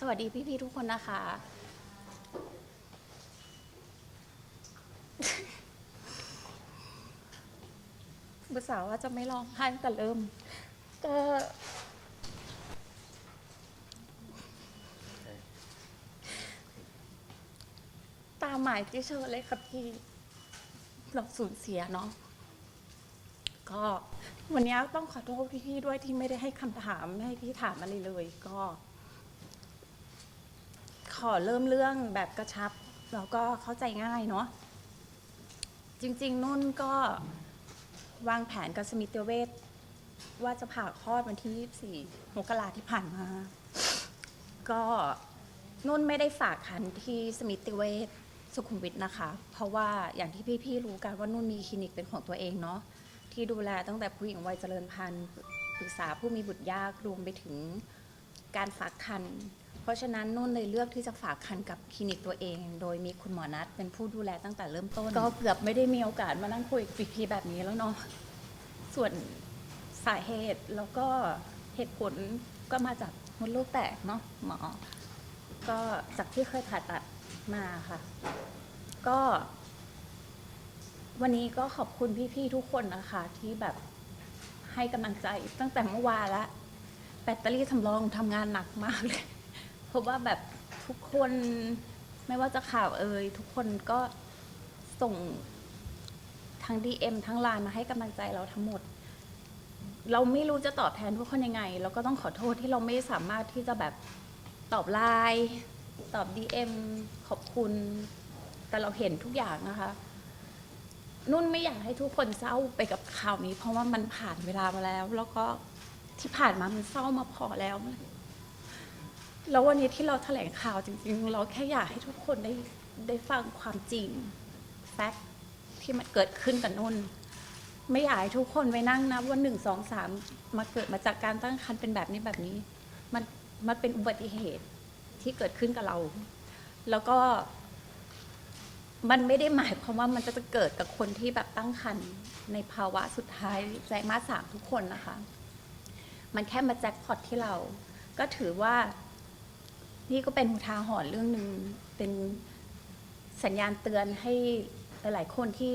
สวัสดีพี่ๆทุกคนนะคะ บุษาว่าจะไม่ร้องไห้ตั้งแต่เริ่ม ก็ ตามหมายที่เชิญเลยค่ะพี่เราสูญเสียเนาะก็วันนี้ต้องขอโทษพี่ๆด้วยที่ไม่ได้ให้คำถาม ไม่ให้พี่ถามอะไรเลย ก็ ขอเริ่มเรื่องแบบกระชับ แล้วก็เข้าใจง่ายเนาะจริง ๆ นุ่นก็วางแผนกับสมิติเวชว่าจะผ่าคลอดวันที่ 24มกราที่ผ่านมา ก็นุ่นไม่ได้ฝากคันที่สมิติเวชสุขุมวิทนะคะ เพราะว่าอย่างที่พี่ๆรู้กันว่านุ่นมีคลินิกเป็นของตัวเองเนาะที่ดูแลตั้งแต่ผู้หญิงวัยเจริญพันธุ์ปรึกษาผู้มีบุตรยากรวมไปถึงการฝากคัน เพราะฉะนั้นนุ่นเลยเลือกที่จะฝากคันกับคลินิกตัวเอง โดยมีคุณหมอนัดเป็นผู้ดูแลตั้งแต่เริ่มต้น ก็เกือบไม่ได้มีโอกาสมานั่งคุยกับพีแบบนี้แล้วเนาะส่วนสาเหตุแล้วก็เหตุผลก็มาจากมดลูกแตกเนาะหมอ ก็จากที่เคยผ่าตัดมาค่ะ ก็ วันนี้ก็ขอบคุณพี่ๆทุกคนนะคะ ที่แบบให้กำลังใจตั้งแต่เมื่อวานละแบตเตอรี่สำรองทำงานหนักมากเลย ราะว่าแบบทุกคนไม่ว่าจะข่าวเอ่ยทุกคนก็ส่งทั้ง DM ทั้งไลน์มาให้กำลังใจเราทั้งหมด เราไม่รู้จะตอบแทนทุกคนยังไง เราก็ต้องขอโทษที่เราไม่สามารถที่จะแบบตอบไลน์ตอบ DM ขอบคุณ แต่เราเห็นทุกอย่างนะคะ นุ่นไม่อยากให้ทุกคนเศร้าไปกับข่าวนี้ เพราะว่ามันผ่านเวลามาแล้ว แล้วก็ที่ผ่านมามันเศร้ามาพอแล้ว แล้ววันนี้ที่เราแถลงข่าวจริงๆ เราแค่อยากให้ทุกคนได้ได้ฟังความจริงแฟกที่มันเกิดขึ้นกับนุ่น ไม่อยากให้ทุกคนไปนั่งนับว่าหนึ่งสองสามมาเกิดมาจากการตั้งครรภ์เป็นแบบนี้แบบนี้ มันมันเป็นอุบัติเหตุที่เกิดขึ้นกับเรา แล้วก็ มันไม่ได้หมายความว่ามันจะเกิดกับคนที่แบบตั้งครรภ์ในภาวะสุดท้ายใจมาสสามทุกคนนะคะ มันแค่มาแจ็คพอตที่เรา ก็ถือว่า นี่ก็เป็นอุทาหรณ์เรื่องหนึ่งเป็นสัญญาณเตือนให้หลายๆคนที่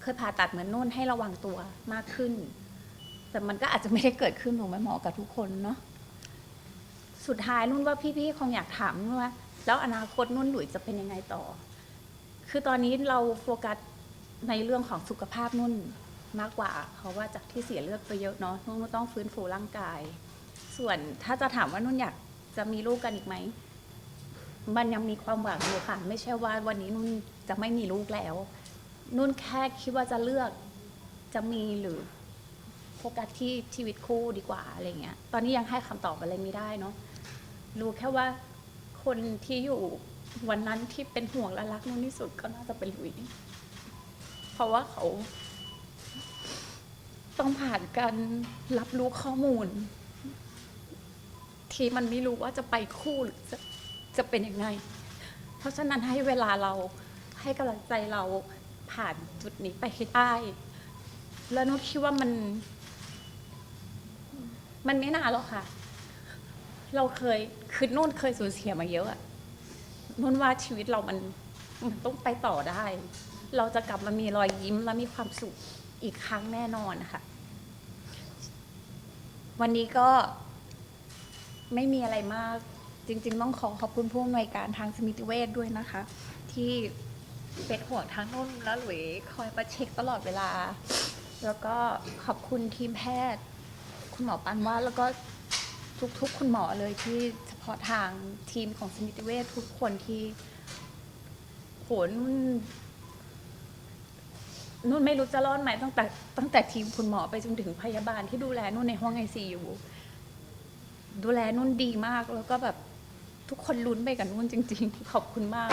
เคยผ่าตัดเหมือนนุ่นให้ระวังตัวมากขึ้น แต่มันก็อาจจะไม่ได้เกิดขึ้นถูกไหมหมอกับทุกคนเนาะสุดท้ายนุ่นว่าพี่ๆคงอยากถามว่า แล้วอนาคตนุ่นหลุยจะเป็นยังไงต่อ คือตอนนี้เราโฟกัสในเรื่องของสุขภาพนุ่นมากกว่า เพราะว่าจากที่เสียเลือดไปเยอะเนาะนุ่นต้องฟื้นฟูร่างกาย ส่วนถ้าจะถามว่านุ่นอยาก จะมีลูกกันอีกไหม มันยังมีความหวังอยู่ค่ะ ไม่ใช่ว่าวันนี้นุ่นจะไม่มีลูกแล้ว นุ่นแค่คิดว่าจะเลือกจะมีหรือโฟกัสที่ชีวิตคู่ดีกว่าอะไรเงี้ย ตอนนี้ยังให้คำตอบอะไรไม่ได้เนาะ รู้แค่ว่าคนที่อยู่วันนั้นที่เป็นห่วงและรักนุ่นที่สุดก็น่าจะเป็นลุย เพราะว่าเขา ต้องผ่านการรับรู้ข้อมูล ทีมันไม่รู้ว่าจะไปคู่หรือจะจะเป็นยังไง เพราะฉะนั้นให้เวลาเราให้กำลังใจเราผ่านจุดนี้ไปให้ได้ แล้วนุชคิดว่ามัน มันไม่นานหรอกค่ะ เราเคยคือนุ่นเคยสูญเสียมาเยอะอะนุ่นว่าชีวิตเรามันมันต้องไปต่อได้ เราจะกลับมามีรอยยิ้มและมีความสุขอีกครั้งแน่นอนนะคะวันนี้ก็ ไม่มีอะไรมากจริง ๆ ต้องขอขอบคุณผู้อำนวยการทางสมิติเวชด้วยนะคะ ที่เป็นห่วงทั้งนุ่นและหลุยคอยมาเช็คตลอดเวลา แล้วก็ขอบคุณทีมแพทย์ คุณหมอปันว่าแล้วก็ทุกๆ คุณหมอเลยที่เฉพาะทางทีมของสมิติเวชทุกคนที่โหนุ่นนุ่นไม่รู้จะรอดไหมตั้งแต่ตั้งแต่ทีมคุณหมอไปจนถึงพยาบาลที่ดูแลนุ่นในห้องไอซียู ดูแลนุ่นดีมากแล้วก็แบบทุกคนลุ้นไปกับนุ่นจริง ๆ ขอบคุณมาก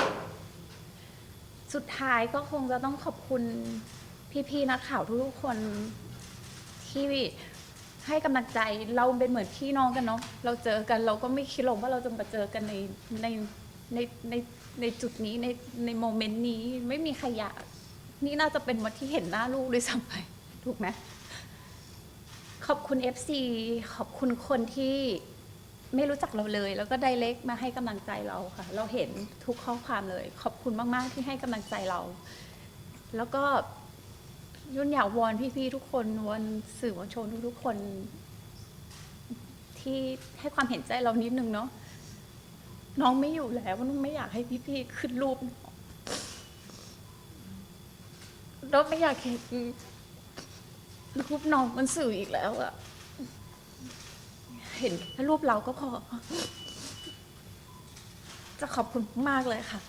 สุดท้ายก็คงจะต้องขอบคุณพี่ๆนักข่าวทุกๆคนที่ให้กำลังใจเราเป็นเหมือนพี่น้องกันเนาะเราเจอกันเราก็ไม่คิดหรอกว่าเราจะมาเจอกันในในในในในจุดนี้ในในโมเมนต์นี้ไม่มีใครอยากนี่น่าจะเป็นวันที่เห็นหน้าลูกด้วยซ้ำไปถูกไหม อบคุณ FC ขอบคุณคนที่ไม่รู้จักเราเลย แล้วก็ไดเ c กมาให้กำลังใจเราค่ะ เราเห็นทุกข้อความเลย ขอบคุณมาก ๆ ที่ให้กำลังใจเรา แล้วก็ยุ่นอยากวอนพี่ ๆ ทุกคนวอนสื่อมวลชนทุกๆคน ที่ให้ความเห็นใจเรานิดนึงเนาะน้องไม่อยู่แล้วนุ่นไม่อยากให้พี่ ๆ ขึ้นรูปน้องไม่อยากเห็น รูปน้องมันสื่ออีกแล้วอะเห็นแค่รูปเราก็พอ จะขอบคุณมากเลยค่ะ